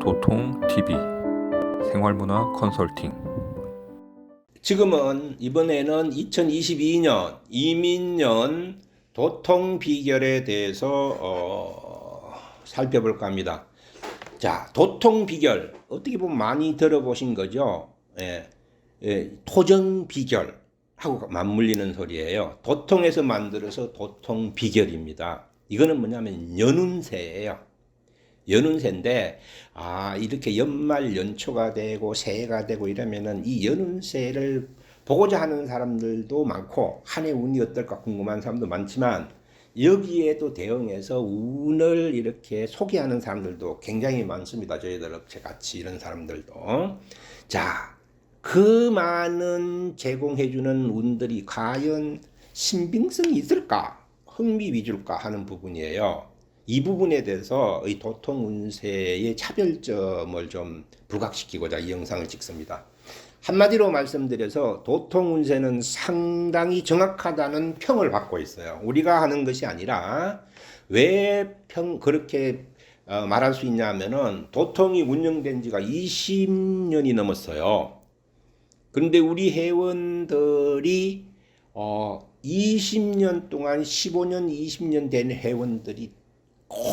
도통 TV 생활문화 컨설팅 지금은 이번에는 2022년 이민년 도통 비결에 대해서 어, 살펴볼까 합니다. 자, 도통 비결 어떻게 보면 많이 들어보신 거죠? 예, 예, 토정 비결 하고 맞물리는 소리예요. 도통에서 만들어서 도통 비결입니다. 이거는 뭐냐면 연운세예요. 연운세인데 아 이렇게 연말 연초가 되고 새해가 되고 이러면은 이 연운세를 보고자 하는 사람들도 많고 한 해 운이 어떨까 궁금한 사람도 많지만 여기에도 대응해서 운을 이렇게 소개하는 사람들도 굉장히 많습니다. 저희들 업체 같이 이런 사람들도 자 그 많은 제공해주는 운들이 과연 신빙성이 있을까 흥미 위줄까 하는 부분이에요. 이 부분에 대해서 이 도통 운세의 차별점을 좀 부각시키고자 이 영상을 찍습니다. 한마디로 말씀드려서 도통 운세는 상당히 정확하다는 평을 받고 있어요. 우리가 하는 것이 아니라 왜 평 그렇게 어, 말할 수 있냐면은 도통이 운영된 지가 20년이 넘었어요. 그런데 우리 회원들이 어 20년 동안 15년, 20년 된 회원들이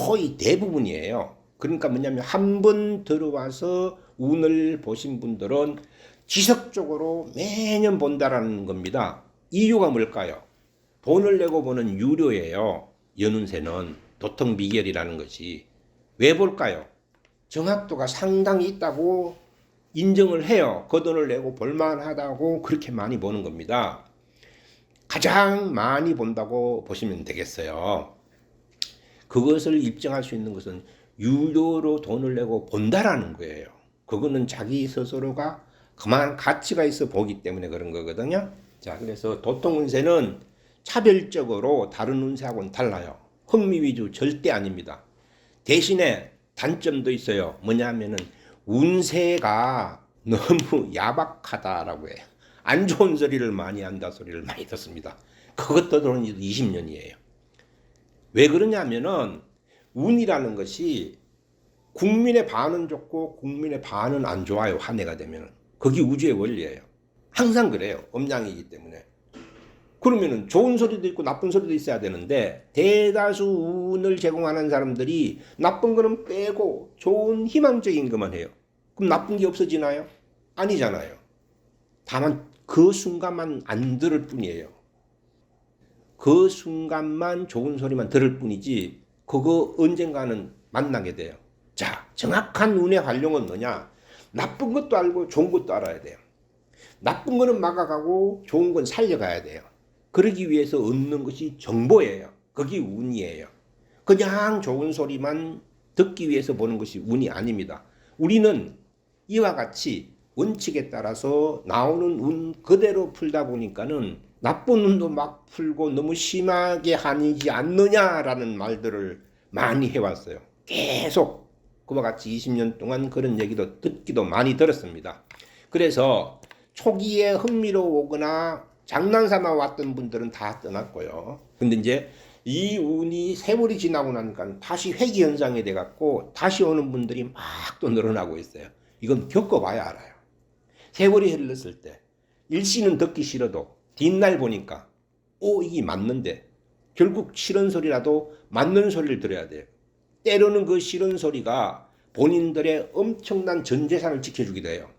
거의 대부분이에요. 그러니까 뭐냐면 한 번 들어와서 운을 보신 분들은 지속적으로 매년 본다라는 겁니다. 이유가 뭘까요? 돈을 내고 보는 유료예요. 연운세는 도통 비결이라는 것이 왜 볼까요? 정확도가 상당히 있다고 인정을 해요. 그 돈을 내고 볼만하다고 그렇게 많이 보는 겁니다. 가장 많이 본다고 보시면 되겠어요. 그것을 입증할 수 있는 것은 유료로 돈을 내고 본다라는 거예요. 그거는 자기 스스로가 그만 가치가 있어 보기 때문에 그런 거거든요. 자, 그래서 도통 운세는 차별적으로 다른 운세하고는 달라요. 흥미 위주 절대 아닙니다. 대신에 단점도 있어요. 뭐냐면은 운세가 너무 야박하다라고 해요. 안 좋은 소리를 많이 한다 소리를 많이 듣습니다. 그것도 들은 20년이에요. 왜 그러냐면은 운이라는 것이 국민의 반은 좋고 국민의 반은 안 좋아요. 한 해가 되면은. 그게 우주의 원리예요. 항상 그래요. 음양이기 때문에. 그러면은 좋은 소리도 있고 나쁜 소리도 있어야 되는데 대다수 운을 제공하는 사람들이 나쁜 거는 빼고 좋은 희망적인 것만 해요. 그럼 나쁜 게 없어지나요? 아니잖아요. 다만 그 순간만 안 들을 뿐이에요. 그 순간만 좋은 소리만 들을 뿐이지 그거 언젠가는 만나게 돼요. 자, 정확한 운의 활용은 뭐냐? 나쁜 것도 알고 좋은 것도 알아야 돼요. 나쁜 거는 막아가고 좋은 건 살려가야 돼요. 그러기 위해서 얻는 것이 정보예요. 그게 운이에요. 그냥 좋은 소리만 듣기 위해서 보는 것이 운이 아닙니다. 우리는 이와 같이 원칙에 따라서 나오는 운 그대로 풀다 보니까는 나쁜 운도 막 풀고 너무 심하게 하니지 않느냐라는 말들을 많이 해왔어요. 계속 그와 같이 20년 동안 그런 얘기도 듣기도 많이 들었습니다. 그래서 초기에 흥미로우거나 장난삼아 왔던 분들은 다 떠났고요. 근데 이제 이 운이 세월이 지나고 나니까 다시 회귀 현상이 돼갖고 다시 오는 분들이 막 또 늘어나고 있어요. 이건 겪어봐야 알아요. 세월이 흘렀을 때 일시는 듣기 싫어도 뒷날 보니까 오 이게 맞는데 결국 싫은 소리라도 맞는 소리를 들어야 돼요. 때로는 그 싫은 소리가 본인들의 엄청난 전 재산을 지켜주기도 해요.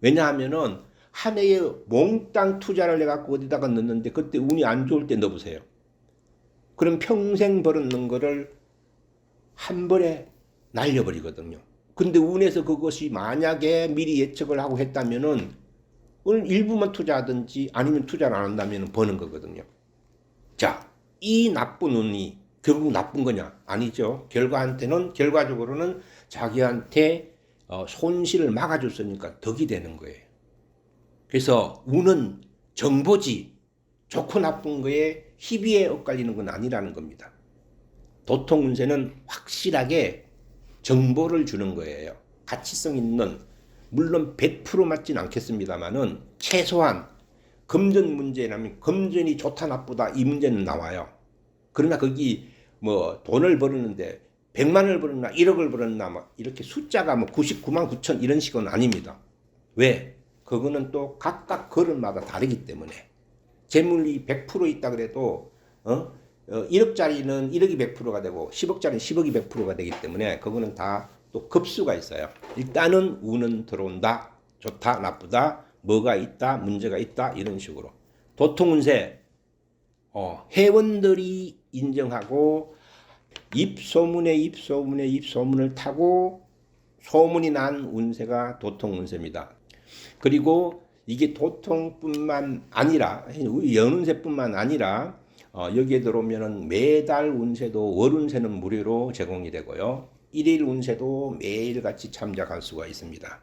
왜냐하면은 한 해에 몽땅 투자를 해갖고 어디다가 넣는데 그때 운이 안 좋을 때 넣어보세요. 그럼 평생 벌었는 거를 한 번에 날려버리거든요. 근데 운에서 그것이 만약에 미리 예측을 하고 했다면은 일부만 투자하든지 아니면 투자를 안 한다면 버는 거거든요. 자, 이 나쁜 운이 결국 나쁜 거냐? 아니죠. 결과한테는 결과적으로는 자기한테 어, 손실을 막아줬으니까 덕이 되는 거예요. 그래서 운은 정보지 좋고 나쁜 거에 희비에 엇갈리는 건 아니라는 겁니다. 도통 운세는 확실하게 정보를 주는 거예요. 가치성 있는 물론 100% 맞진 않겠습니다만은 최소한 금전 문제라면 금전이 좋다 나쁘다 이 문제는 나와요. 그러나 거기 뭐 돈을 벌었는데 100만을 벌었나 1억을 벌었나 막 이렇게 숫자가 뭐 99만 9천 이런 식은 아닙니다. 왜? 그거는 또 각각 걸음마다 다르기 때문에 재물이 100% 있다 그래도 어? 어 1억짜리는 1억이 100%가 되고 10억짜리는 10억이 100%가 되기 때문에 그거는 다 또 급수가 있어요. 일단은 운은 들어온다. 좋다, 나쁘다, 뭐가 있다, 문제가 있다 이런 식으로 도통운세 어, 회원들이 인정하고 입소문에 입소문에 입소문을 타고 소문이 난 운세가 도통운세입니다. 그리고 이게 도통뿐만 아니라 연운세뿐만 아니라 어, 여기에 들어오면은 매달 운세도 월 운세는 무료로 제공이 되고요. 일일 운세도 매일 같이 참작할 수가 있습니다.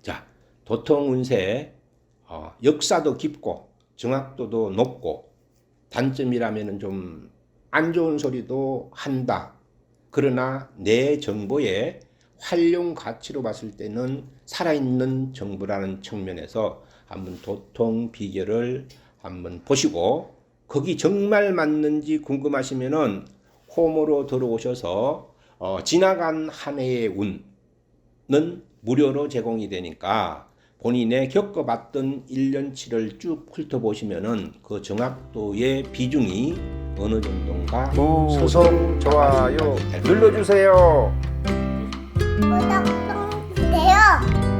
자, 도통 운세 어, 역사도 깊고 정확도도 높고 단점이라면은 좀안 좋은 소리도 한다. 그러나 내 정보의 활용 가치로 봤을 때는 살아있는 정보라는 측면에서 한번 도통 비결을 한번 보시고 거기 정말 맞는지 궁금하시면은 홈으로 들어오셔서 어, 지나간 한 해의 운은 무료로 제공이 되니까 본인의 겪어봤던 1년치를 쭉 훑어보시면은 그 정확도의 비중이 어느 정도인가 구독, 스스로 좋아요. 눌러주세요. 구독 좀 주세요.